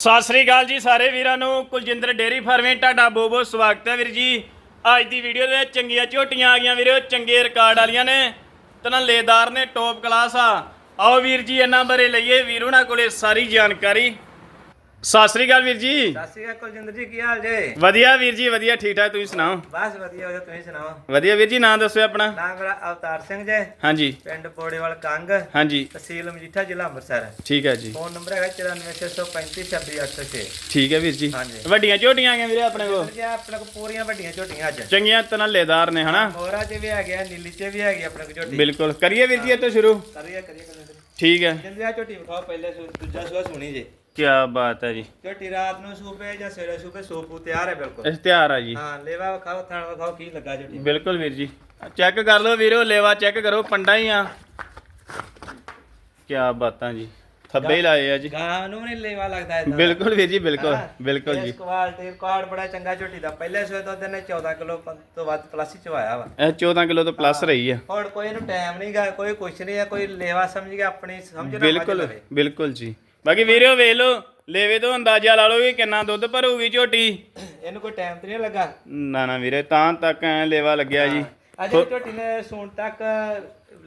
ਸਤਿ ਸ੍ਰੀ ਅਕਾਲ ਜੀ ਸਾਰੇ ਵੀਰਾਂ ਨੂੰ। ਕੁਲਜਿੰਦਰ ਡੇਰੀ ਫਾਰਮਿੰਗ ਤੁਹਾਡਾ ਬਹੁਤ ਬਹੁਤ ਸਵਾਗਤ ਹੈ ਵੀਰ ਜੀ। ਅੱਜ ਦੀ ਵੀਡੀਓ ਦੇ ਵਿੱਚ ਚੰਗੀਆਂ ਝੋਟੀਆਂ ਆ ਗਈਆਂ ਵੀਰੋ, ਚੰਗੇ ਰਿਕਾਰਡ ਵਾਲੀਆਂ ਨੇ। ਤਨਲੇਦਾਰ ਨੇ ਟੌਪ ਕਲਾਸ ਆ। ਆਓ ਵੀਰ ਜੀ, ਇਹਨਾਂ ਬਾਰੇ ਲਈਏ। ਵੀਰ ਉਹਨਾਂ ਕੋਲੇ ਸਾਰੀ ਜਾਣਕਾਰੀ। ਸਤਿ ਸ੍ਰੀ ਅਕਾਲ ਵੀਰ ਜੀ। ਸਤਿ ਸ਼੍ਰੀ ਅਕਾਲ ਕੁਲਜਿੰਦਰ ਜੀ ਕੀ ਹਾਲ ਜੇ? ਵਧੀਆ ਵੀਰ ਜੀ ਵਧੀਆ ਠੀਕ ਠਾਕ ਤੁਸੀਂ ਸੁਣਾਓ? ਬਸ ਵਧੀਆ ਵਧੀਆ ਤੁਸੀਂ ਸੁਣਾਓ? ਵਧੀਆ ਵੀਰ ਜੀ ਨਾਂ ਦੱਸੋ ਆਪਣਾ। ਨਾਮ ਮੇਰਾ ਅਵਤਾਰ ਸਿੰਘ ਜੇ। ਹਾਂਜੀ। ਪਿੰਡ ਪੋੜੇਵਾਲ ਕੰਗ। ਹਾਂਜੀ। ਤਹਿਸੀਲ ਮਜੀਠਾ ਜ਼ਿਲ੍ਹਾ ਅੰਮ੍ਰਿਤਸਰ। ਠੀਕ ਹੈ ਜੀ। ਫੋਨ ਨੰਬਰ ਹੈਗਾ 9465362806 ਠੀਕ ਹੈ ਵੀਰ ਜੀ। ਹਾਂਜੀ। ਵੱਡੀਆਂ ਝੋਟੀਆਂ ਆ ਗਈਆਂ ਵੀਰੇ ਆਪਣੇ ਕੋਲ। ਜੀ ਆਪਣੇ ਕੋਲ ਪੂਰੀਆਂ ਵੱਡੀਆਂ ਝੋਟੀਆਂ ਅੱਜ। ਚੰਗੀਆਂ ਤਨਲੇਦਾਰ ਨੇ ਹਨਾ? ਮੋਰਾ ਚ ਵੀ ਹੈਗੇ ਆ ਨੀਲੀ ਚ ਵੀ ਹੈਗੀ ਆਪਣੇ ਕੋਲ ਝੋਟੀ। ਬਿਲਕੁਲ। ਕਰੀਏ ਵੀਰ ਜੀ ਇਹ ਤੋਂ ਸ਼ੁਰੂ। ਕਰੀਏ ਕਰੀਏ ਠੀਕ ਹੈ। ਜਿੰਦੇ ਆ ਝੋਟੀ ਵਿਖਾਓ ਪਹਿਲੇ ਸੂ- ਦੂਜਾ ਸੂਆ ਸੁਣੀ ਜੇ। ਕੀ ਬਾਤ ਹੈ ਜੀ। ਝੋਟੀ ਰਾਤ ਨੂੰ ਸੂਪੇ ਜਾਂ ਸਵੇਰੇ ਸੂਪੇ ਸੂਪੂ ਤਿਆਰ ਹੈ ਬਿਲਕੁਲ। ਇਸ਼ਤਿਹਾਰ ਆ ਜੀ। ਹਾਂ ਲੇਵਾ ਵਿਖਾਓ ਥਣ ਵਿਖਾਓ ਕੀ ਲੱਗਾ ਝੋਟੀ ਬਿਲਕੁਲ ਵੀਰ ਜੀ। ਚੈੱਕ ਕਰ ਲਓ ਵੀਰੋ ਲੇਵਾ ਚੈੱਕ ਕਰੋ ਪੰਡਾ ਹੀ ਆ। ਕੀ ਬਾਤਾਂ ਜੀ। ਥੱਬੇ ਹੀ ਲਾਏ ਆ ਜੀ। ਗਾਂ ਨੂੰ ਨਹੀਂ ਲੇਵਾ ਲੱਗਦਾ ਇਦਾਂ ਬਿਲਕੁਲ ਵੀਰ ਜੀ ਬਿਲਕੁਲ ਬਿਲਕੁਲ ਜੀ। ਇਸ ਕੁਆਲਿਟੀ ਰਿਕਾਰਡ ਬੜਾ ਚੰਗਾ ਝੋਟੀ ਦਾ। ਪਹਿਲੇ ਸੂਏ ਤੋਂ ਦਿਨ 14 ਕਿਲੋ ਤੋਂ ਵੱਧ ਪਲੱਸ ਹੀ ਚਵਾਇਆ ਵਾ। ਇਹ 14 ਕਿਲੋ ਤੋਂ ਪਲੱਸ ਰਹੀ ਆ। ਹੁਣ ਕੋਈ ਇਹਨੂੰ ਟਾਈਮ ਨਹੀਂਗਾ ਕੋਈ ਕੁਛ ਨਹੀਂ ਹੈ ਕੋਈ ਲੇਵਾ ਸਮਝ ਕੇ ਆਪਣੀ ਸਮਝ ਬਿਲਕੁਲ ਬਿਲਕੁਲ ਜੀ। ਬਾਕੀ ਵੀਰੋ ਵੇਖ ਲਓ ਲੇਵੇ ਤੋਂ ਅੰਦਾਜ਼ਾ ਲਾ ਲਓ ਵੀ ਕਿੰਨਾ ਦੁੱਧ ਭਰੂਗੀ ਝੋਟੀ। ਇਹਨੂੰ ਕੋਈ ਟਾਈਮ ਤੇ ਨਹੀਂ ਲੱਗਾ? ਨਾ ਨਾ ਵੀਰੇ ਤਾਂ ਤੱਕ ਐ ਲੇਵਾ ਲੱਗਿਆ ਜੀ। ਅੱਜ ਇਹ ਝੋਟੀ ਨੇ ਸੂਣ ਤੱਕ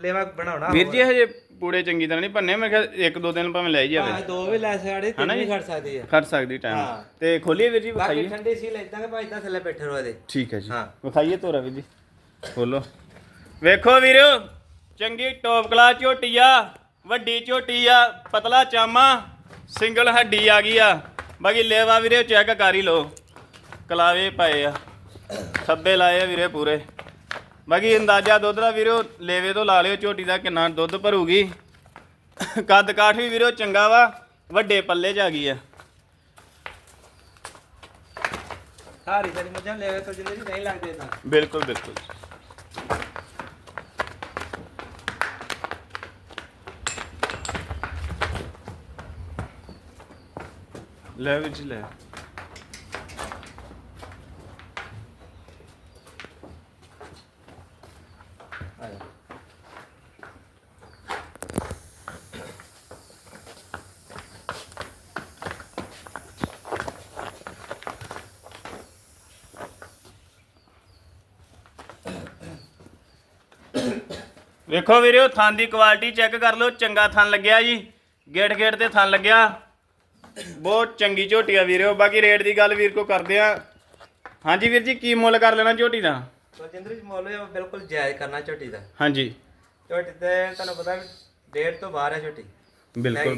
ਲੇਵਾ ਬਣਾਉਣਾ ਵੀਰ ਜੀ ਹਜੇ ਪੂੜੇ ਚੰਗੀ ਤਰ੍ਹਾਂ ਨਹੀਂ ਭੰਨੇ ਮੈਂ ਕਿਹਾ ਇੱਕ ਦੋ ਦਿਨ ਭਾਵੇਂ ਲੈ ਹੀ ਜਾਵੇ। ਭਾਵੇਂ ਦੋ ਵੀ ਲੈ ਸਕਦੇ ਤਿੰਨ ਵੀ ਖੜ ਸਕਦੀ ਹੈ ਖੜ ਸਕਦੀ ਟਾਈਮ ਹਾਂ। ਤੇ ਖੋਲੀਏ ਵੀਰ ਜੀ ਬਾਕੀ ਵਿਖਾਈਏ। ਠੰਡੀ ਸੀ ਲੈਂਦਾ ਕਿ ਭਾਈ ਇਦਾਂ ਥੱਲੇ ਬੈਠੇ ਰਹੋ ਇਹਦੇ। ਠੀਕ ਹੈ ਜੀ। ਹਾਂ। ਵਿਖਾਈਏ ਤੋਰਾ ਵੀਰ ਜੀ। ਖੋਲੋ। ਵੇਖੋ ਵੀਰੋ ਚੰਗੀ ਟੌਪ ਕਲਾਸ ਝੋਟੀ ਆ। ਵੱਡੀ ਝੋਟੀ ਆ ਪਤਲਾ ਚਾਮਾ ਸਿੰਗਲ ਹੱਡੀ ਆ ਗਈ ਆ। ਬਾਕੀ ਲੇਵਾ ਵੀਰੇ ਚੈੱਕ ਕਰ ਹੀ ਲੋ ਕਲਾਵੇ ਪਏ ਆ। ਥੱਬੇ ਲਾਏ ਆ ਵੀਰੇ ਪੂਰੇ। ਬਾਕੀ ਅੰਦਾਜ਼ਾ ਦੁੱਧ ਦਾ ਵੀਰੋ ਲੇਵੇ ਤੋਂ ਲਾ ਲਿਓ ਝੋਟੀ ਦਾ ਕਿੰਨਾ ਦੁੱਧ ਭਰੂਗੀ। ਕੱਦ ਕਾਠ ਵੀ ਵੀਰੋ ਚੰਗਾ ਵਾ ਵੱਡੇ ਪੱਲੇ 'ਚ ਆ ਗਈ ਆ। ਸਾਰੀ ਸਾਰੀ ਮੱਝਾਂ ਲੈਵੇ ਤੋਂ ਜਿੰਦੇ ਨਹੀਂ ਲੱਗਦੇ ਤਾਂ। ਬਿਲਕੁਲ ਬਿਲਕੁਲ। ਲੈ ਵਿੱਚ ਲੈ। ਵੇਖੋ ਵੀਰੇ ਉਹ ਵੀਰੋ ਥਣ ਦੀ ਕੁਆਲਿਟੀ ਚੈੱਕ ਕਰ ਲਓ, ਚੰਗਾ ਥਣ ਲੱਗਿਆ ਜੀ। ਗੇਟ ਗੇਟ ਤੇ ਥਣ ਲੱਗਿਆ। ਬਹੁਤ ਚੰਗੀ ਝੋਟੀ ਆ ਵੀਰੋ ਬਾਕੀ ਰੇਟ ਦੀ ਗੱਲ ਵੀਰ ਕੋ ਕਰਦੇ ਆ। ਹਾਂਜੀ ਵੀਰ ਜੀ ਕੀ ਮੁੱਲ ਕਰ ਲੈਣਾ ਝੋਟੀ ਦਾ? ਸੁਖਜਿੰਦਰ ਜੀ ਮੁੱਲ ਇਹ ਬਿਲਕੁਲ ਜਾਇਜ਼ ਕਰਨਾ ਝੋਟੀ ਦਾ। ਹਾਂਜੀ। ਝੋਟੀ ਤੇ ਤੁਹਾਨੂੰ ਪਤਾ ਡੇਢ ਤੋਂ ਬਾਹਰ ਹੈ ਝੋਟੀ। ਬਿਲਕੁਲ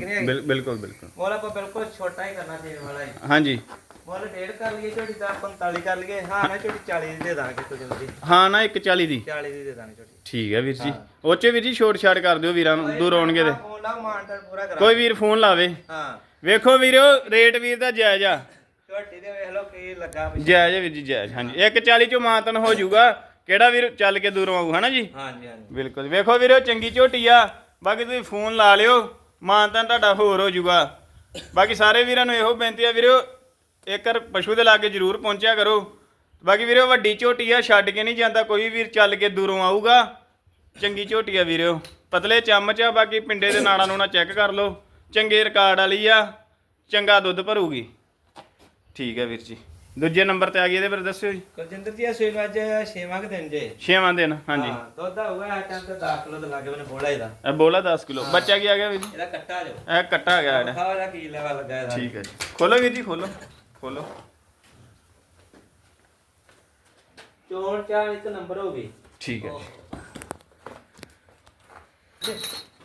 ਬਿਲਕੁਲ ਬਿਲਕੁਲ। ਮੁੱਲ ਆਪਾਂ ਬਿਲਕੁਲ ਛੋਟਾ ਹੀ ਕਰਨਾ ਦੇਣ ਵਾਲਾ ਹੀ। ਹਾਂਜੀ। ਮੁੱਲ ਡੇਢ ਕਰ ਲਈਏ ਝੋਟੀ ਦਾ 45 ਕਰ ਲਈਏ। ਹਾਂ ਨਾ ਝੋਟੀ 40 ਦੀ ਦੇ ਦਾਂਗੇ ਸੁਖਜਿੰਦਰ ਜੀ। ਹਾਂ ਨਾ 140 ਦੀ। 40 ਦੀ ਦੇ ਦਾਂਗੇ ਝੋਟੀ। ਠੀਕ ਹੈ ਵੀਰ ਜੀ। ਉਹ 'ਚ ਵੀਰ ਜੀ ਛੋਟ ਛਾਟ ਕਰ ਦਿਓ ਵੀਰਾਂ ਨੂੰ ਦੂਰ ਆਉਣਗੇ ਤੇ। ਫੋਨ ਲਾ ਮਾਨਟਰ ਪੂਰਾ ਕਰਾ ਕੋਈ ਵੀਰ ਫੋਨ ਲਾਵੇ। ਹਾਂ। ਵੇਖੋ ਵੀਰੋ ਰੇਟ ਵੀਰ ਦਾ ਜਾਇਜ਼ ਆ। ਝੋਟੀ ਦੇ ਵੇਖ ਲਓ ਕੀ ਲੱਗਾ ਪਿੱਛੇ। ਜਾਇਜ਼ ਆ ਵੀਰ ਜੀ ਜਾਇਜ਼ ਹਾਂਜੀ। 140 ਚੋਂ ਮਾਤਨ ਹੋ ਜਾਊਗਾ। ਕਿਹੜਾ ਵੀਰ ਚੱਲ ਕੇ ਦੂਰੋਂ ਆਊ ਹਨਾ ਜੀ? ਹਾਂਜੀ ਹਾਂਜੀ। ਬਿਲਕੁਲ। ਵੇਖੋ ਵੀਰੋ ਚੰਗੀ ਝੋਟੀ ਆ। ਬਾਕੀ ਤੁਸੀਂ ਫੋਨ ਲਾ ਲਿਓ। ਮਾਨਤਨ ਤੁਹਾਡਾ ਹੋਰ ਹੋ ਜਾਊਗਾ। ਬਾਕੀ ਸਾਰੇ ਵੀਰਾਂ ਨੂੰ ਇਹੋ ਬੇਨਤੀ ਆ ਵੀਰੋ ਇੱਕ ਵਾਰ ਪਸ਼ੂ ਦੇ ਲਾਗੇ ਜ਼ਰੂਰ ਪਹੁੰਚਿਆ ਕਰੋ। ਬਾਕੀ ਵੀਰੋ ਵੱਡੀ ਝੋਟੀ ਆ ਛੱਡ ਕੇ ਨਹੀਂ ਜਾਂਦਾ। ਕੋਈ ਵੀਰ ਚੱਲ ਕੇ ਦੂਰੋਂ ਆਊਗਾ। ਚੰਗੀ ਝੋਟੀ ਆ ਵੀਰੋ। ਪਤਲੇ ਚਮਚ ਆ ਬਾਕੀ ਪਿੰਡੇ ਦੇ ਨਾੜਾਂ ਨੂੰ ਨਾ ਚੈੱਕ ਕਰ ਲਓ। ਚੰਗੇ ਰਿਕਾਰਡ ਵਾਲੀ ਆ ਚੰਗਾ ਦੁੱਧ ਭਰੂਗੀ। ਠੀਕ ਹੈ ਵੀਰ ਜੀ। ਦੂਜੇ ਨੰਬਰ ਤੇ ਆ ਗਈ ਇਹਦੇ ਬਾਰੇ ਦੱਸਿਓ ਜੀ। ਕੁਲਜਿੰਦਰ ਜੀ ਇਹ ਸੂਈ ਅੱਜ ਛੇਵਾਂ ਕੁ ਦਿਨ ਜੇ। ਛੇਵਾਂ ਦਿਨ ਹਾਂਜੀ। ਹਾਂ, ਦੁੱਧ ਹੋਊਗਾ ਆ ਟਾਈਮ ਤੇ 10 ਕਿਲੋ ਦੇ ਲਾਗੇ ਬਨੇ ਬੋਲਾ ਇਹਦਾ। ਇਹ ਬੋਲਾ 10 ਕਿਲੋ। ਬੱਚਾ ਕੀ ਆ ਗਿਆ ਵੀਰ ਜੀ? ਇਹਦਾ ਕੱਟਾ ਜੋ। ਇਹ ਕੱਟਾ ਗਿਆ ਇਹਦਾ। ਖਾਵਾ ਕੀ ਲੈਵਾ ਲੱਗਾ ਇਹਦਾ। ਠੀਕ ਹੈ ਜੀ। ਖੋਲੋ ਵੀਰ ਜੀ ਖੋਲੋ। ਖੋਲੋ। ਚੋਣ ਚਾਲ ਇੱਕ ਨੰਬਰ ਹੋ ਗਈ। ਠੀਕ ਹੈ ਜੀ।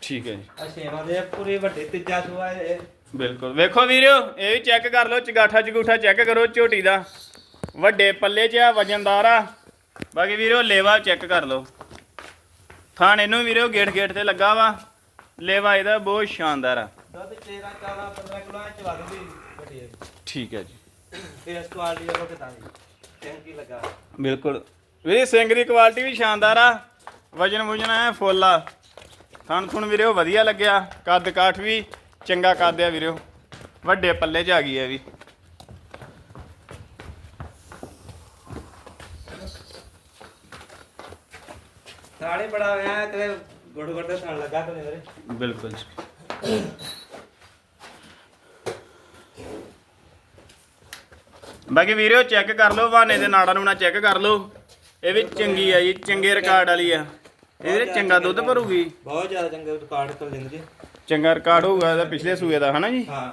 ਠੀਕ ਹੈ ਜੀ। ਆ ਛੇਵਾਂ ਦੇ ਪੂਰੀ ਵੱਡੇ ਤੀਜਾ ਸੂਆ ਇਹ। ਬਿਲਕੁਲ। ਵੇਖੋ ਵੀਰਿਓ ਇਹ ਵੀ ਚੈੱਕ ਕਰ ਲਓ ਚਗਾਠਾ ਚਗੂਠਾ ਚੈੱਕ ਕਰੋ ਝੋਟੀ ਦਾ। ਵੱਡੇ ਪੱਲੇ 'ਚ ਆ ਵਜਨਦਾਰ ਆ। ਬਾਕੀ ਵੀਰਿਓ ਲੇਵਾ ਚੈੱਕ ਕਰ ਲਓ। ਥਾਣ ਇਹਨੂੰ ਵੀਰਿਓ ਗੇਟ ਗੇਟ ਤੇ ਲੱਗਾ ਵਾ। ਲੇਵਾ ਇਹਦਾ ਬਹੁਤ ਸ਼ਾਨਦਾਰ ਆ। ਦੁੱਧ 13 14 15 ਕਿਲੋ ਚ ਵਗ ਗਈ ਵੱਡੀ ਇਹ। ਠੀਕ ਹੈ ਜੀ। ਫੇਸ ਕੁਆਲਿਟੀ ਉਹ ਕਿਦਾਂ ਦੀ? ਚੰਗੀ ਲੱਗਾ। ਬਿਲਕੁਲ। ਵੀਰੇ ਸਿੰਘ ਦੀ ਕੁਆਲਿਟੀ ਵੀ ਸ਼ਾਨਦਾਰ ਆ। ਵਜਨ ਵੁਜਨ ਐ ਫੁੱਲ ਆ। ਥਣ ਥੁਣ ਵੀਰਿਓ ਵਧੀਆ ਲੱਗਿਆ। ਕੱਦ ਕਾਠ ਵੀ ਚੰਗਾ ਕੱਦ ਆ ਵੀਰਿਓ ਵੱਡੇ ਪੱਲੇ 'ਚ ਆ ਗਈ ਐ ਵੀ। ਥਾਲੇ ਬੜਾ ਹੋਇਆ ਕਦੇ ਗੁੜ ਗੁੜ ਦੇ ਥਣ ਲੱਗਾ ਕਦੇ ਮੇਰੇ ਬਿਲਕੁਲ ਜੀ। ਬਾਕੀ ਵੀਰਿਓ ਚੈੱਕ ਕਰ ਲਓ ਬਹਾਨੇ ਦੇ ਨਾੜਾਂ ਨੂੰ ਨਾ ਚੈੱਕ ਕਰ ਲਓ। ਇਹ ਵੀ ਚੰਗੀ ਆ ਜੀ ਚੰਗੇ ਰਿਕਾਰਡ ਵਾਲੀ ਆ। ਇਹਦੇ ਚੰਗਾ ਦੁੱਧ ਭਰੂਗੀ? ਬਹੁਤ ਜ਼ਿਆਦਾ ਚੰਗਾ ਰਿਕਾਰਡ ਕਰ ਲੈਂਦੇ ਜੀ। ਚੰਗਾ ਰਿਕਾਰਡ ਹੋਊਗਾ ਇਹਦਾ ਪਿਛਲੇ ਸੂਏ ਦਾ ਹਨਾ ਜੀ? ਹਾਂ।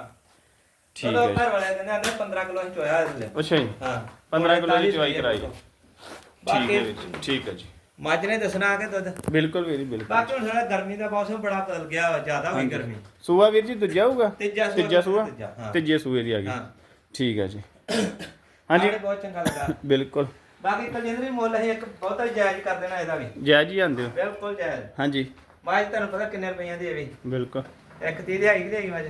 ਠੀਕ ਹੈ। ਘਰ ਵਾਲੇ ਕਹਿੰਦੇ ਆਂਦੇ 15 ਕਿਲੋ ਅਸੀਂ ਚੋਇਆ ਇਸ ਲਈ। ਅੱਛਾ ਜੀ। ਹਾਂ। 15 ਕਿਲੋ ਦੀ ਚਵਾਈ ਕਰਾਈ। ਠੀਕ ਹੈ ਜੀ, ਠੀਕ ਹੈ ਜੀ। ਮੱਝ ਨੇ ਦੱਸਣਾ ਆ ਕੇ ਦੁੱਧ। ਬਿਲਕੁਲ ਵੀਰ ਬਿਲਕੁਲ। ਬਾਕੀ ਹੁਣ ਸਾਡਾ ਗਰਮੀ ਦਾ ਮੌਸਮ ਬੜਾ ਬਦਲ ਗਿਆ ਜ਼ਿਆਦਾ ਹੋਈ ਗਰਮੀ। ਸੂਆ ਵੀਰ ਜੀ ਦੂਜਾ ਹੋਊਗਾ? ਤੀਜਾ ਸੂਆ ਤੀਜਾ ਸੂਏ ਦੀ ਆ ਗਈ। ਹਾਂ। ਠੀਕ ਹੈ ਜੀ। ਹਾਂਜੀ। ਬਹੁਤ ਚੰਗਾ ਲੱਗਾ। ਬਿਲਕੁਲ। ਬਾਕੀ ਕਲਿੰਦਰੀ ਮੁੱਲ ਅਸੀਂ ਇੱਕ ਬਹੁਤਾ ਜਾਇਜ਼ ਕਰ ਦੇਣਾ ਇਹਦਾ ਵੀ। ਜਾਇਜ਼ ਹੀ ਆਂਦੇ ਹੋ? ਬਿਲਕੁਲ ਜਾਇਜ਼। ਹਾਂਜੀ। ਮੱਝ ਤੁਹਾਨੂੰ ਪਤਾ ਕਿੰਨੇ ਰੁਪਈਆਂ ਦੀ ਹੈ ਵੀ ਬਿਲਕੁਲ। ਇੱਕ ਤੀਹ ਦੀ ਹੈਗੀ ਦੇਗੀ ਮੱਝ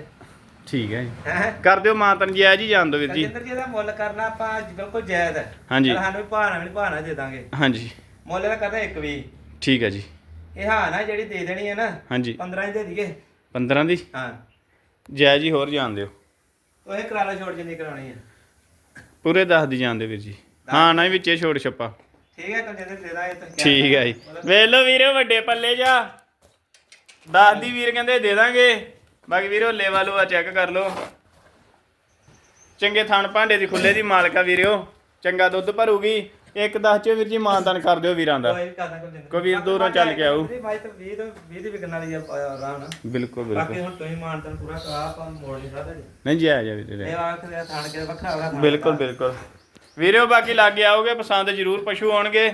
ਠੀਕ ਹੈ ਜੀ। ਹੈ? ਕਰ ਦਿਓ ਮਾਤਨ ਜਾਇਜ਼ ਹੀ ਜਾਣ ਦਿਓ ਵੀਰ ਜੀ। ਕਲਿੰਦਰ ਜੀ ਦਾ ਮੁੱਲ ਕਰਨਾ ਆਪਾਂ ਬਿਲਕੁਲ ਜਾਇਜ਼ ਹੈ। ਹਾਂਜੀ। ਚੱਲ ਸਾਨੂੰ ਵੀ ਭਾਣਾ ਵੀ ਭਾਣਾ ਦੇ ਦਾਂਗੇ। ਹਾਂਜੀ। ਮੁੱਲ ਇਹਦਾ ਕਰਦਾ ਇੱਕ ਵੀ। ਠੀਕ ਹੈ ਜੀ। ਇਹ ਹਾਂ ਨਾ ਜਿਹੜੀ ਦੇ ਦੇਣੀ ਹੈ ਨਾ ਹਾਂਜੀ। 15 ਦੀ ਦੇ ਦਈਏ। 15 ਦੀ? ਹਾਂ। ਜਾਇਜ਼ ਹੀ ਹੋਰ ਜਾਣ ਦਿਓ। ਉਹ ਇਹ ਕਰਾਲਾ ਛੋੜ ਜਿੰਨੀ ਕਰਾਉਣੀ ਹੈ। ਪੂਰੇ 10 ਦੀ ਜਾਣ ਦਿਓ ਵੀਰ ਜੀ। ਹਾਂ ਨਾ ਵਿੱਚੇ ਛੋੜ ਛੱਪਾ। ਠੀਕ ਹੈ ਕਲਿੰਦਰ ਦੇ ਦਾਂਗੇ ਤੁਸੀਂ ਠੀਕ ਹੈ ਜੀ। ਵੇਖ ਲਓ ਵੀਰੇ ਵੱਡੇ ਪੱਲੇ ਜਾ। 10 ਦੀ ਵੀਰ ਕਹਿੰਦੇ ਦੇ ਦਾਂਗੇ। ਬਾਕੀ ਵੀਰੋ ਲੇਵਾ ਲੂਆ ਚੈੱਕ ਕਰ ਲਓ। ਚੰਗੇ ਥਣ ਭਾਂਡੇ ਦੀ ਖੁੱਲੇ ਦੀ ਮਾਲਕਾ ਵੀਰਿਓ ਚੰਗਾ ਦੁੱਧ ਭਰੂਗੀ। ਇੱਕ 10 ਚ ਵੀਰ ਜੀ ਮਾਨਦਾਨ ਕਰ ਦਿਓ ਵੀਰਾਂ ਦਾ। ਕੋਈ ਵੀਰ ਦੂਰੋਂ ਚੱਲ ਕੇ ਆਊ। ਭਾਈ ਤਾਂ 20 ਤੋਂ 20 ਦੀ ਵਿਕਣ ਵਾਲੀ ਆ ਆਰਾਮ ਨਾਲ ਬਿਲਕੁਲ ਬਾਕੀ ਬਿਲਕੁਲ। ਹੁਣ ਤੁਸੀਂ ਮਾਨਤਨ ਪੂਰਾ ਕਰਾ ਆਪਾਂ ਮੋੜ ਨਹੀਂ ਸਕਦਾ। ਜੀ ਨਹੀਂ ਜੀ ਆ ਜਾ ਵੀਰੇ ਇਹ ਆਖ ਦੇ ਥਾਣ ਕੇ ਵੱਖਰਾ ਵੱਖਰਾ ਥਾਣ ਬਿਲਕੁਲ ਬਿਲਕੁਲ। ਵੀਰਿਓ ਬਾਕੀ ਲਾਗੇ ਆਓਗੇ ਪਸੰਦ ਜ਼ਰੂਰ ਪਸ਼ੂ ਆਉਣਗੇ।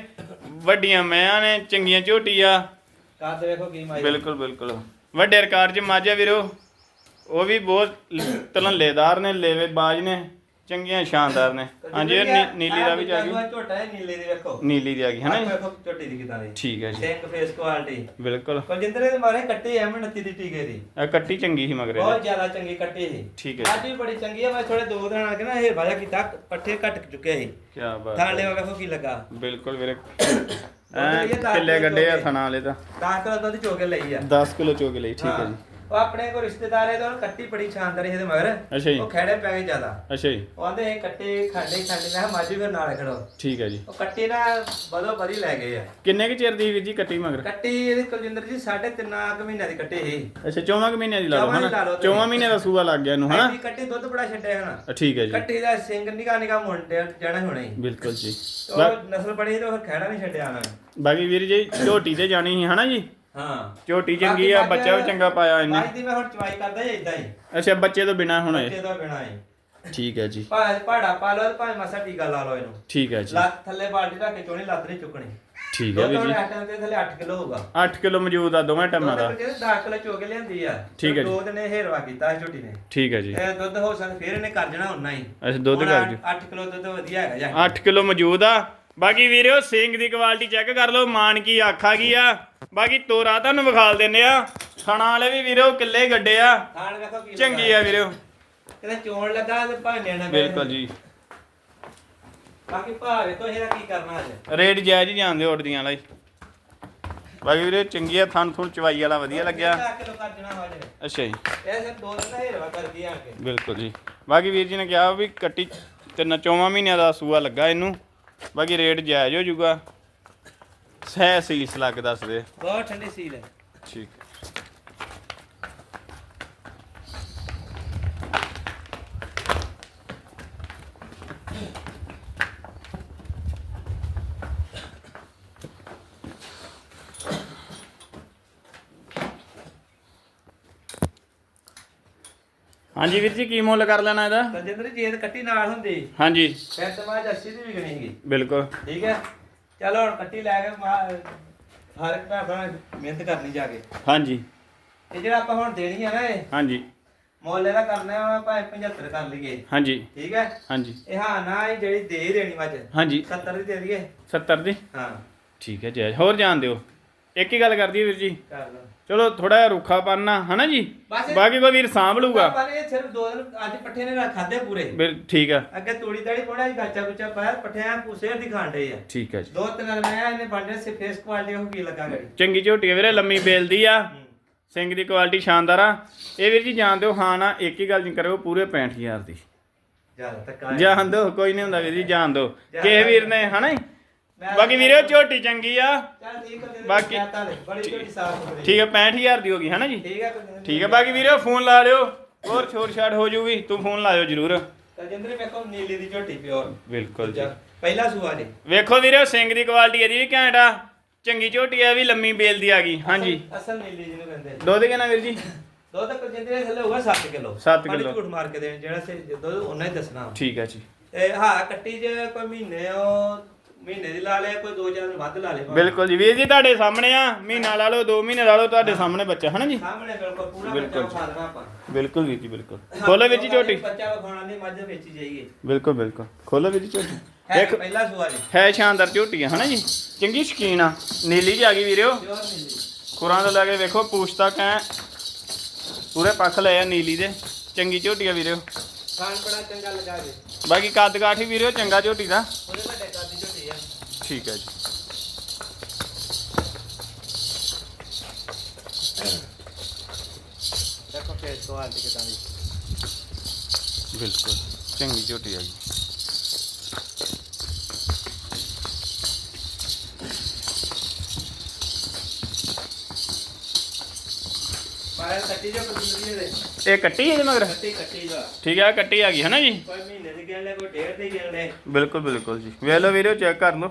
ਵੱਡੀਆਂ ਮੈਆਂ ਨੇ ਚੰਗੀਆਂ ਝੋਟੀਆਂ। ਕੱਦ ਵੇਖੋ ਕੀ ਮਾਈ ਬਿਲਕੁਲ ਬਿਲਕੁਲ। ਵੱਡੇ ਰਿਕਾਰਡ 'ਚ ਮੱਝ ਵੀਰੋ ਉਹ ਵੀ ਬਹੁਤ ਤਲੰਲੇਦਾਰ ਨੇ ਲੇਵੇ ਬਾਜ ਨੇ। ਚੰਗੀਆਂ ਸ਼ਾਨਦਾਰ ਨੇ। ਹਾਂਜੀ ਇਹ ਨੀ- ਨੀਲੀ ਦਾ ਵੀ ਜਾ। ਗਈ ਝੋਟਾ ਹੈ ਨੀਲੇ ਦੀ ਵੇਖੋ ਨੀਲੀ ਦੀ ਆ ਗਈ ਹੈ ਨਾ ਜੀ? ਵੇਖੋ ਝੋਟੀ ਦੀ ਕਿਦਾਂ ਦੀ। ਠੀਕ ਹੈ ਜੀ। ਸਿੰਕ ਫੇਸ ਕੁਆਲਿਟੀ ਬਿਲਕੁਲ। ਕੁਲਜਿੰਦਰ ਦੇ ਮਾਰੇ ਕੱਟੀ ਐ 29 ਦੀ ਟੀਕੇ ਦੀ। ਇਹ ਕੱਟੀ ਚੰਗੀ ਸੀ ਮਗਰੇ। ਬਹੁਤ ਜ਼ਿਆਦਾ ਚੰਗੀ ਕੱਟੀ ਸੀ। ਠੀਕ ਹੈ ਅੱਜ ਵੀ ਬੜੀ ਚੰਗੀ ਆ ਮੈਂ ਥੋੜੇ ਦੋ ਦਿਨ ਆ ਕੇ ਨਾ ਇਹ ਵਾਜਾ ਕੀਤਾ ਪੱਠੇ ਘਟ ਚੁੱਕੇ ਸੀ। ਕੀ ਬਾਤ ਹੈ। ਲੈਵਾ ਵੇਖੋ ਕੀ ਲੱਗਾ। ਬਿਲਕੁਲ ਵੀਰੇ। ਐ ਕਿੱਲੇ ਗੱਡੇ ਆ। ਥਣਾ ਵਾਲੇ ਤਾਂ। 10 ਕਿਲੋ ਦੁੱਧ ਚੋਕੇ ਲਈ ਆ। 10 ਕਿਲੋ ਚੋਗੇ ਲਈ ਠੀਕ ਹੈ ਹਾਂ। ਜੀ। ਉਹ ਆਪਣੇ ਕੋ ਰਿਸ਼ਤੇਦਾਰ ਹੈ ਤਾਂ ਉਹਨੂੰ ਕੱਟੀ ਬੜੀ ਸ਼ਾਨਦਾਰ ਸੀ ਇਹਦੇ ਮਗਰ। ਅੱਛਾ ਜੀ। ਉਹ ਖੜੇ ਪੈ ਗਏ ਜ਼ਿਆਦਾ। ਅੱਛਾ ਜੀ। ਉਹ ਆਂਦੇ ਇਹ ਕੱਟੀ ਖਾਂਡੇ ਖਾਂਡੇ। ਮੈਂ ਮਾਜੀ ਫਿਰ ਨਾਲ ਖੜੋ। ਠੀਕ ਹੈ ਜੀ। ਉਹ ਕੱਟੀ ਨਾ ਬਦੋ ਬਦੀ ਲੈ ਗਏ ਆ। ਕਿੰਨੇ ਕੁ ਚਿਰ ਦੀ ਵੀਰ ਜੀ ਕੱਟੀ ਮਗਰ? ਕੱਟੀ ਇਹਦੀ ਕੁਲਜਿੰਦਰ ਜੀ ਸਾਢੇ ਤਿੰਨਾਂ ਕੁ ਮਹੀਨਿਆਂ ਦੀ ਕੱਟੀ ਸੀ। ਅੱਛਾ ਚੌਵਾਂ ਕੁ ਮਹੀਨਿਆਂ ਦੀ ਲਾ ਲਓ ਚੌਵਾਂ ਦੀ ਲਾ ਹਨਾ ਲਓ ਤੁਸੀਂ। ਮਹੀਨੇ ਦਾ ਸੂਆ ਲੱਗ ਗਿਆ ਇਹਨੂੰ ਹਨਾ? ਐਡੀ ਕੱਟੀ ਦੁੱਧ ਬੜਾ ਛੱਡਿਆ ਹਨਾ ਅ, ਠੀਕ ਹੈ ਜੀ। ਕੱਟੀ ਦਾ ਸਿੰਘ ਨਿਕਾ ਨਿਕਾ ਮੁੰਡੇ ਜਾਣਾ ਹੋਣਾ ਹੀ। ਬਿਲਕੁਲ ਜੀ। ਉਹ ਨਸਲ ਬੜੀ ਤੇ ਉਹ ਖੈੜਾ ਨਹੀਂ ਛੱਡਿਆ ਉਹਨਾਂ ਨੇ। ਬਾਕੀ ਵੀਰ ਜੀ ਝੋਟੀ ਤੇ ਜਾਣੀ ਸੀ ਹਨਾ ਜੀ? ਹਾਂ। ਝੋਟੀ ਚੰਗੀ ਆ ਬੱਚਾ ਵੀ ਚੰਗਾ ਪਾਇਆ ਇਹਨੇ। ਅੱਜ ਦੀ ਮੈਂ ਹੁਣ ਚਵਾਈ ਕਰਦਾ ਜੀ ਇਦਾਂ ਹੀ। ਅੱਛਾ ਬੱਚੇ ਤੋਂ ਬਿਨਾ ਹੁਣ ਇਹ। ਬੱਚੇ ਤੋਂ ਬਿਨਾ ਹੀ। ਠੀਕ ਹੈ ਜੀ। ਭਾਵੇਂ ਪਾੜਾ ਪਾ ਲਓ ਤੇ ਭਾਵੇਂ ਮਸਾ ਟੀਕਾ ਲਾ ਲਓ ਇਹਨੂੰ। ਠੀਕ ਹੈ ਜੀ। ਲੱਤ ਥੱਲੇ ਬਾਲਟੀ ਰੱਖ ਕੇ ਚੋਣੀ ਲੱਤ ਨਹੀਂ ਚੁੱਕਣੀ। ਠੀਕ ਹੈ ਹੁਣ ਜੀ। ਟਾਈਮ ਤੇ ਥੱਲੇ 8 ਕਿਲੋ ਹੋਊਗਾ। 8 ਕਿਲੋ ਮੌਜੂਦ ਆ ਦੋਵੇਂ ਟਾਈਮਾਂ ਦਾ। ਕਿਤੇ 10 ਕਿਲੋ ਚੋ ਕੇ ਲਿਆਂਦੀ ਆ। ਠੀਕ ਹੈ ਜੀ। ਦੋ ਦਿਨ ਇਹ ਹੇਰਵਾ ਕੀਤਾ ਇਸ ਝੋਟੀ ਨੇ। ਠੀਕ ਹੈ ਜੀ। ਇਹ ਦੁੱਧ ਹੋ ਸਕਦਾ ਫਿਰ ਇਹਨੇ ਕਰ ਜਾਣਾ ਉਨਾ ਹੀ। ਅੱਛਾ ਦੁੱਧ ਕਰ ਜੀ 8 ਕਿਲੋ ਦੁੱਧ ਵਧੀਆ ਹੈਗਾ ਜਾ। 8 ਕਿਲੋ ਮੌਜੂਦ ਆ। ਬਾਕੀ ਵੀਰਿਓ ਸਿੰਘ ਦੀ ਕੁਆਲਿਟੀ ਚੈੱਕ ਕਰ ਲਓ ਮਾਨ ਕੀ ਆਖਾ ਗਈ ਆ? ਬਾਕੀ ਤੋਰਾ ਤੁਹਾਨੂੰ ਵਿਖਾਲ ਦਿੰਨੇ ਆ। ਥਣਾ ਵਾਲੇ ਵੀ ਵੀਰੋ ਕਿੱਲੇ ਗੱਡੇ ਆ। ਵੇਖੋ ਕੀ ਚੰਗੀ ਆ ਵੀਰੋ। ਕਿਤੇ ਚੋਣ ਲੱਗਾ ਤੇ ਭਾਵੇਂ ਨਾ ਬਿਲਕੁਲ ਜੀ। ਬਾਕੀ ਭਾਵੇਂ ਤੋਂ ਇਹਦਾ ਕੀ ਕਰਨਾ ਅੱਜ। ਰੇਟ ਜਾਇਜ਼ ਹੀ ਜਾਂਦੇ ਉੱਡਦੀਆਂ ਵਾਲਾ ਬਾਕੀ ਵੀਰੇ ਚੰਗੀ ਆ ਥਣ ਥੁਣ ਚਵਾਈ ਵਾਲਾ ਵਧੀਆ ਲੱਗਿਆ। 10 ਕਿਲੋ ਕਰ ਜਾਣਾ ਹੋ ਜੇ ਅੱਛਾ ਜੀ। ਇਹ ਸਿਰ ਦੋ ਦਿਨ ਦਾ ਹੇਰਵਾ ਕਰ ਗਈ ਆ ਕੇ। ਬਿਲਕੁਲ ਜੀ। ਬਾਕੀ ਵੀਰ ਜੀ ਨੇ ਕਿਹਾ ਵੀ ਕੱਟੀ ਤਿੰਨ ਚੌਵਾਂ ਮਹੀਨਿਆਂ ਦਾ ਸੂਆ ਲੱਗਾ ਇਹਨੂੰ। ਬਾਕੀ ਰੇਟ ਜਾਇਜ਼ ਹੋ ਜਾਊਗਾ। ਸਹਿ ਸੀਸ ਲੱਗ ਦੱਸਦੇ ਬਹੁਤ ਠੰਡੀ ਸੀਲ ਹੈ। ਠੀਕ। ਹਾਂਜੀ ਵੀਰ ਜੀ ਕੀ ਮੁੱਲ ਕਰ ਲੈਣਾ ਇਹਦਾ? ਰਜਿੰਦਰ ਜੀ ਇਹ ਕੱਟੀ ਨਾਲ ਹੁੰਦੀ। ਹਾਂਜੀ। ਫਿਰ ਤੇ ਮੈਂ 80 ਦੀ ਵਿਕਣੀ ਹੈਗੀ ਬਿਲਕੁਲ। ਠੀਕ ਹੈ। ਚਲੋ ਹੁਣ ਕੱਟੀ ਲੈ ਕੇ ਭਰਾ ਭਰਾ ਨੇ ਮਿਹਨਤ ਕਰਨੀ ਜਾ ਕੇ। ਹਾਂਜੀ। ਇਹ ਜਿਹੜਾ ਆਪਾਂ ਹੁਣ ਦੇਣੀ ਆ ਨਾ ਇਹ ਹਾਂਜੀ। ਮੁੱਲ ਇਹਦਾ ਕਰਨਾ ਵਾ ਭਾਵੇਂ 75 ਕਰ ਲਈਏ। ਹਾਂਜੀ। ਠੀਕ ਹੈ। ਹਾਂਜੀ। ਇਹ ਹਾਂ ਨਾ ਇਹ ਜਿਹੜੀ ਦੇ ਦੇਣੀ ਮੱਝ ਹਾਂਜੀ। 70 ਦੀ ਦੇ ਦਈਏ। 70 ਦੀ? ਹਾਂ। ਠੀਕ ਹੈ ਜਾਇਜ਼ ਹੋਰ ਜਾਣ ਦਿਓ। ਇੱਕ ਹੀ ਗੱਲ ਕਰਦੀ ਹੈ ਵੀਰ ਜੀ। ਕਰ ਲਓ। ਚਲੋ ਥੋੜਾ ਜਿਹਾ ਰੁੱਖਾ ਪਾਣਾ ਹਨਾ ਜੀ? ਬਸ ਇਹ- ਬਾਕੀ ਕੋਈ ਵੀਰ ਸਾਂਭ ਲੂਗਾ ਨੇ ਇਹ ਸਿਰਫ ਦੋ ਦਿਨ ਅੱਜ ਪੱਠੇ ਨੇ ਖਾਦੇ ਪੂਰੇ। ਬਿਲ- ਠੀਕ ਆ। ਅੱਗੇ ਤੂੜੀ ਦਾੜੀ ਪੜਾ ਗਾਚਾ ਗੁੱਚਾ ਪਾਇਆ ਪੱਠਿਆਂ ਪੂਸੇ ਦੀ ਖਾਂਡੇ ਆ। ਠੀਕ ਹੈ ਜੀ। ਦੋ ਤਿੰਨ ਮੈਂ ਇਹਨੇ ਬਾਂਡੇ ਸੇ ਫੇਸ ਕੁਆਲਿਟੀ ਉਹ ਕੀ ਲੱਗਾ ਗੜੀ ਚੰਗੀ ਝੋਟੀ ਆ ਵੀਰੇ ਲੰਮੀ ਬੇਲਦੀ ਆ। ਸਿੰਘ ਦੀ ਕੁਆਲਿਟੀ ਸ਼ਾਨਦਾਰ ਆ। ਇਹ ਵੀਰ ਜੀ ਜਾਣ ਦਿਓ ਹਾਂ ਨਾ ਇੱਕ ਹੀ ਗੱਲ ਨਹੀਂ ਕਰਿਓ ਪੂਰੇ 65000 ਦੀ। ਤੱਕ ਜਾਣ ਦਿਓ ਕੋਈ ਨਹੀਂ ਹੁੰਦਾ ਵੀਰ ਜੀ ਜਾਣ ਦਿਓ। ਕਿਸੇ ਵੀਰ ਨੇ ਹਨਾ ਜੀ? ਬਾਕੀ ਵੀਰੇ ਝੋਟੀ ਚੰਗੀ ਆ। ਚੱਲ ਠੀਕ ਹੈ ਦੇ ਦੇ, ਬਾਕੀ- ਮੈਂ ਤਾਂ ਦੇ, ਬੜੀ ਛੋਟੀ ਸਾਫ਼ ਸੁਥਰੀ ਠੀਕ ਹੈ 65000 ਦੀ ਹੋ ਗਈ ਹਨਾ ਜੀ? ਠੀਕ ਹੈ ਕੋਈ ਠੀਕ ਹੈ ਬਾਕੀ ਵੀਰੇ ਫੋਨ ਲਾ ਲਿਓ। ਹੋਰ ਛੋਟ ਛਾਟ ਹੋ ਜੂਗੀ ਤੂੰ ਫੋਨ ਲਾਇਓ ਜਰੂਰ। ਵੇਖੋ ਨੀਲੀ ਦੀ ਝੋਟੀ ਪਿਓਰ ਬਿਲਕੁਲ ਜੀ। ਪਹਿਲਾ ਸੂਆ ਜੀ। ਵੇਖੋ ਵੀਰੇ ਸਿੰਘ ਦੀ ਕੁਆਲਿਟੀ ਇਹਦੀ ਵੀ ਘੈਂਟ ਆ। ਚੰਗੀ ਝੋਟੀ ਆ ਵੀ ਲੰਮੀ ਬੇਲ ਦੀ ਆ ਗਈ ਹਾਂਜੀ। ਅਸਲ- ਅਸਲ ਨੀਲੀ ਜਿਹਨੂੰ ਕਹਿੰਦੇ ਆ। ਦੁੱਧ ਕਿੰਨਾ ਵੀਰ ਜੀ? ਦੁੱਧ ਤਜਿੰਦਰ ਦੇ ਥੱਲੇ ਹੋਊਗਾ 7 ਕਿਲੋ। ਸੱਤ ਕਿੱਲੋ। ਝੂਠ ਮਾਰ ਕੇ ਦੇਣ ਜਿਹੜਾ ਸੇ ਦੁੱਧ ਉਹਨਾਂ ਹੀ ਦੱਸਣਾ। ਠੀਕ ਹੈ ਜੀ। ਤੇ ਹਾਂ ਕੱਟੀ ਜੇ ਕੋਈ ਮਹੀਨੇ ਉਹ ਮਹੀਨੇ ਦੀ ਲਾ ਲਿਆ ਕੋਈ 2000 ਦਿਨ ਵੱਧ ਲਾ ਲੇ ਬਿਲਕੁਲ ਜੀ। ਵੀਰ ਜੀ ਤੁਹਾਡੇ ਸਾਹਮਣੇ ਆ ਮਹੀਨਾ ਲਾ ਲਓ 2 ਮਹੀਨੇ ਲਾ ਲਓ ਤੁਹਾਡੇ ਸਾਹਮਣੇ ਬੱਚਾ ਹਨਾ ਜੀ? ਸਾਹਮਣੇ ਬਿਲਕੁਲ ਪੂਰਾ ਬਿਲਕੁਲ ਬੱਚਾ ਵਿਖਾ ਦੇਣਾ ਆਪਾਂ। ਬਿਲਕੁਲ ਵੀਰ ਜੀ ਬਿਲਕੁਲ। ਖੋਲੋ ਵੀਰ ਜੀ ਝੋਟੀ। ਬੱਚਾ ਵਿਖਾਉਣਾ ਦੀ ਮੱਝ ਵੇਚੀ ਜਾਈਏ। ਬਿਲਕੁਲ ਬਿਲਕੁਲ। ਖੋਲੋ ਵੀਰ ਜੀ ਝੋਟੀ। ਹੈ ਦੇਖ। ਪਹਿਲਾ ਸੂਆ ਜੀ। ਹੈ ਸ਼ਾਨਦਾਰ ਝੋਟੀ ਆ ਹਨਾ ਜੀ? ਚੰਗੀ ਸ਼ਕੀਨ ਆ। ਨੀਲੀ ਜੀ ਆ ਗਈ ਵੀਰਿਓ ਪਿਓਰ ਖੁਰਾਂ ਤੋਂ ਲੈ ਕੇ ਵੇਖੋ ਪੂਛ ਤੱਕ ਐ। ਪੂਰੇ ਪੱਖ ਲਏ ਆ ਨੀਲੀ ਦੇ। ਚੰਗੀ ਝੋਟੀ ਆ ਵੀਰਿਓ ਖਾਣ ਬੜਾ ਚੰਗਾ ਲੱਗਾ ਜੀ। ਬਾਕੀ ਕੱਦ ਕਾਠੀ ਵੀਰਿਓ ਚੰਗਾ ਝੋਟੀ ਦਾ। ਉਹਦੇ ਵੱਡੇ ਕਾਦੀ ਠੀਕ ਹੈ ਜੀ। ਦੇਖੋ ਫੇਸ ਕੁਆਲਿਟੀ ਕਿਦਾਂ ਦੀ। ਬਿਲਕੁਲ ਚੰਗੀ ਝੋਟੀ ਆ ਜੀ। ਪਾਇਆ ਕੱਟੀ ਜੋ ਕੁੰਦਰੀ ਦੇ ਇਹ ਕੱਟੀ ਹੈ ਜੀ ਮਗਰ? ਕੱਟੀ ਕੱਟੀ ਜੋ। ਠੀਕ ਹੈ ਕੱਟੀ ਆ ਗਈ ਹੈ ਨਾ ਜੀ? ਕੋਈ ਮਹੀਨੇ ਦੀ ਗਿਣ ਲੈ ਕੋਈ ਡੇਢ ਦੀ ਗਿਣ ਲੈ। ਬਿਲਕੁਲ ਬਿਲਕੁਲ ਜੀ। ਵੇਖ ਲਓ ਚੈੱਕ ਕਰ ਲਓ।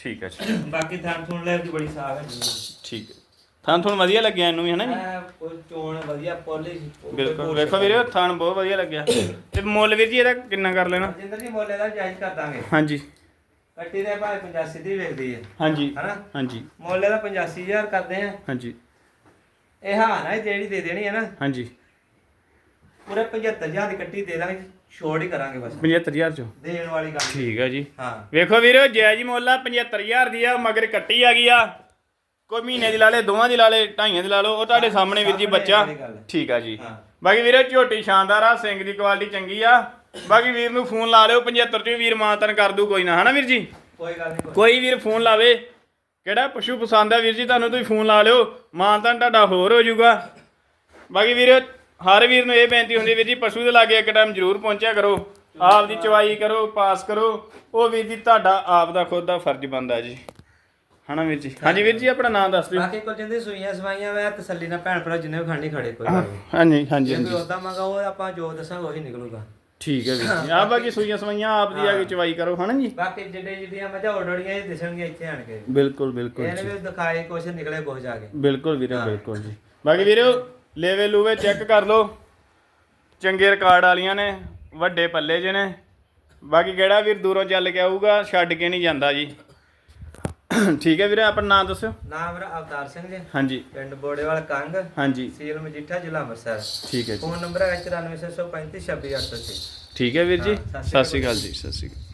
ਹਾਂ ਠੀਕ ਹੈ ਜੀ। ਬਾਕੀ ਥਾਂ ਸੁਣ ਲੈ ਕਿ ਬੜੀ ਸਾਫ਼ ਹੈ ਜੀ। ਠੀਕ ਹੈ। ਥਾਂ ਤੁਹਾਨੂੰ ਵਧੀਆ ਲੱਗਿਆ ਇਹਨੂੰ ਵੀ ਹੈ ਨਾ ਜੀ? ਐ ਕੋਈ ਚੋਣ ਵਧੀਆ ਪੋਲੀ ਬਿਲਕੁਲ। ਵੇਖੋ ਵੀਰਿਓ ਥਾਂ ਬਹੁਤ ਵਧੀਆ ਲੱਗਿਆ। ਤੇ ਮੁੱਲ ਵੀਰ ਜੀ ਇਹਦਾ ਕਿੰਨਾ ਕਰ ਲੈਣਾ? ਜਿੰਦਰ ਜੀ ਮੋਲੇ ਦਾ ਜਾਇਜ਼ ਕਰ ਦਾਂਗੇ। ਹਾਂਜੀ। ਕੱਟੀ ਦੇ ਭਾਵੇਂ 85 ਦੀ ਵੇਚਦੀ ਹੈ। ਹਾਂਜੀ। ਹਨਾ? ਹਾਂਜੀ। ਮੋਲੇ ਦਾ 85000 ਕਰਦੇ ਆ। ਹਾਂਜੀ। ਇਹ ਹਾਂ ਨਾ ਜਿਹੜੀ ਦੇ ਦੇਣੀ ਹੈ ਨਾ। ਹਾਂਜੀ। ਪੂਰੇ 75000 ਦੀ ਕੱਟੀ ਦੇ ਦਾਂਗੇ ਛੋੜ ਹੀ ਕਰਾਂਗੇ ਬਸ। 75000 ਚੋਂ। ਦੇਣ ਵਾਲੀ ਗੱਲ ਠੀਕ ਹੈ ਜੀ। ਹਾਂ। ਵੇਖੋ ਵੀਰੋ ਜਾਇਜ਼ ਮੁੱਲ ਆ 75000 ਦੀ ਆ ਮਗਰ ਕੱਟੀ ਆ ਗਈ ਆ। ਕੋਈ ਮਹੀਨੇ ਦੀ ਲਾ ਲੇ ਦੋਵਾਂ ਦੀ ਲਾ ਲੇ ਢਾਈਆਂ ਦੀ ਲਾ ਲਓ ਉਹ ਤੁਹਾਡੇ ਸਾਹਮਣੇ ਵੀਰ ਜੀ ਬੱਚਾ। ਠੀਕ ਆ ਜੀ। ਹਾਂ। ਬਾਕੀ ਵੀਰੇ ਝੋਟੀ ਸ਼ਾਨਦਾਰ ਆ ਸਿੰਘ ਦੀ ਕੁਆਲਿਟੀ ਚੰਗੀ ਆ। ਬਾਕੀ ਵੀਰ ਨੂੰ ਫੋਨ ਲਾ ਲਿਓ 75 ਚ ਵੀਰ ਮਾਨਤਨ ਕਰ ਦੂ ਕੋਈ ਨਾ ਹਨਾ ਵੀਰ ਜੀ? ਕੋਈ ਗੱਲ ਨਹੀਂ ਕੋਈ ਵੀਰ ਫੋਨ ਲਾਵੇ। ਕਿਹੜਾ ਪਸ਼ੂ ਪਸੰਦ ਆ ਵੀਰ ਜੀ? ਤੁਹਾਨੂੰ ਤੁਸੀਂ ਫੋਨ ਲਾ ਲਿਓ। ਮਾਨਤਨ ਤੁਹਾਡਾ ਹੋਰ ਹੋ ਜਾਊਗਾ। ਬਾਕੀ ਵੀਰ ਹਰ ਵੀਰ ਨੂੰ ਇਹ ਬੇਨਤੀ ਹੁੰਦੀ ਵੀਰ ਜੀ ਪਸ਼ੂ ਦੇ ਲਾਗੇ ਇੱਕ ਟਾਈਮ ਜ਼ਰੂਰ ਪਹੁੰਚਿਆ ਕਰੋ। ਆਪ ਦੀ ਚਵਾਈ ਕਰੋ ਪਾਸ ਕਰੋ। ਉਹ ਵੀਰ ਜੀ ਤੁਹਾਡਾ ਆਪ ਦਾ ਖੁਦ ਦਾ ਫਰਜ਼ ਬਣਦਾ ਜੀ। ਹਨਾ ਵੀਰ ਜੀ? ਹਾਂਜੀ ਵੀਰ ਜੀ ਆਪਣਾ ਨਾਮ ਦੱਸ ਦਿਓ। ਬਾਕੀ ਕੋਲ ਜਿੰਦੇ ਸੂਈਆਂ ਸਵਾਈਆਂ ਵੇ ਤਸੱਲੀ ਨਾਲ ਭੈਣ ਭਰਾ ਜਿੰਨੇ ਵੀ ਖਾਣੀ ਖੜੇ ਕੋਈ ਗੱਲ ਨਹੀਂ। ਹਾਂਜੀ ਹਾਂਜੀ ਜੇ ਕੋਈ ਹਾਂਜੀ ਉਦਾਂ ਮੰਗਾ ਉਹ ਆਪਾਂ ਜੋ ਦੱਸਾਂਗੇ ਉਹੀ ਨਿਕਲੂਗਾ। ਠੀਕ ਹੈ ਵੀਰ ਜੀ। ਆ ਬਾਕੀ ਸੂਈਆਂ ਸਵਾਈਆਂ ਆਪ ਦੀ ਆ ਕੇ ਚਵਾਈ ਕਰੋ ਹਨਾ ਜੀ? ਬਾਕੀ ਜਿਹੜੇ ਜਿਹੜੀਆਂ ਮਜਾ ਉਡੜੀਆਂ ਇਹ ਦਿਸਣਗੀਆਂ ਇੱਥੇ ਆਣ ਕੇ। ਬਿਲਕੁਲ ਬਿਲਕੁਲ ਇਹਨੇ ਵੀ ਦਿਖਾਏ ਕੁਛ ਨਿਕਲੇ ਕੁਛ ਜਾ ਕੇ ਬਿਲਕੁਲ ਵੀਰੇ ਬਿਲਕੁਲ ਜੀ। ਬਾਕੀ ਵੀਰੇ ਲੈਵੇ ਲੂਵੇ ਚੈੱਕ ਕਰ ਲਓ। ਚੰਗੇ ਰਿਕਾਰਡ ਵਾਲੀਆਂ ਨੇ ਵੱਡੇ ਪੱਲੇ 'ਚ ਨੇ। ਬਾਕੀ ਕਿਹੜਾ ਵੀਰ ਦੂਰੋਂ ਚੱਲ ਕੇ ਆਊਗਾ ਛੱਡ ਕੇ ਨਹੀਂ ਜਾਂਦਾ ਜੀ। ਠੀਕ ਹੈ ਵੀਰੇ ਆਪਣਾ ਨਾਮ ਦੱਸਿਓ। ਨਾਮ ਮੇਰਾ ਅਵਤਾਰ ਸਿੰਘ ਜੀ। ਹਾਂਜੀ। ਪਿੰਡ ਬੋੜੇਵਾਲ ਕੰਗ। ਹਾਂਜੀ। ਸੀਲ ਮਜੀਠਾ ਜ਼ਿਲ੍ਹਾ ਅੰਮ੍ਰਿਤਸਰ। ਠੀਕ ਹੈ ਜੀ। ਫੋਨ ਨੰਬਰ ਹੈ 94635 26806 ਠੀਕ ਹੈ ਵੀਰ ਜੀ। ਸਤਿ ਸ਼੍ਰੀ ਅਕਾਲ ਜੀ ਸਤਿ ਸ਼੍ਰੀ ਅਕਾਲ।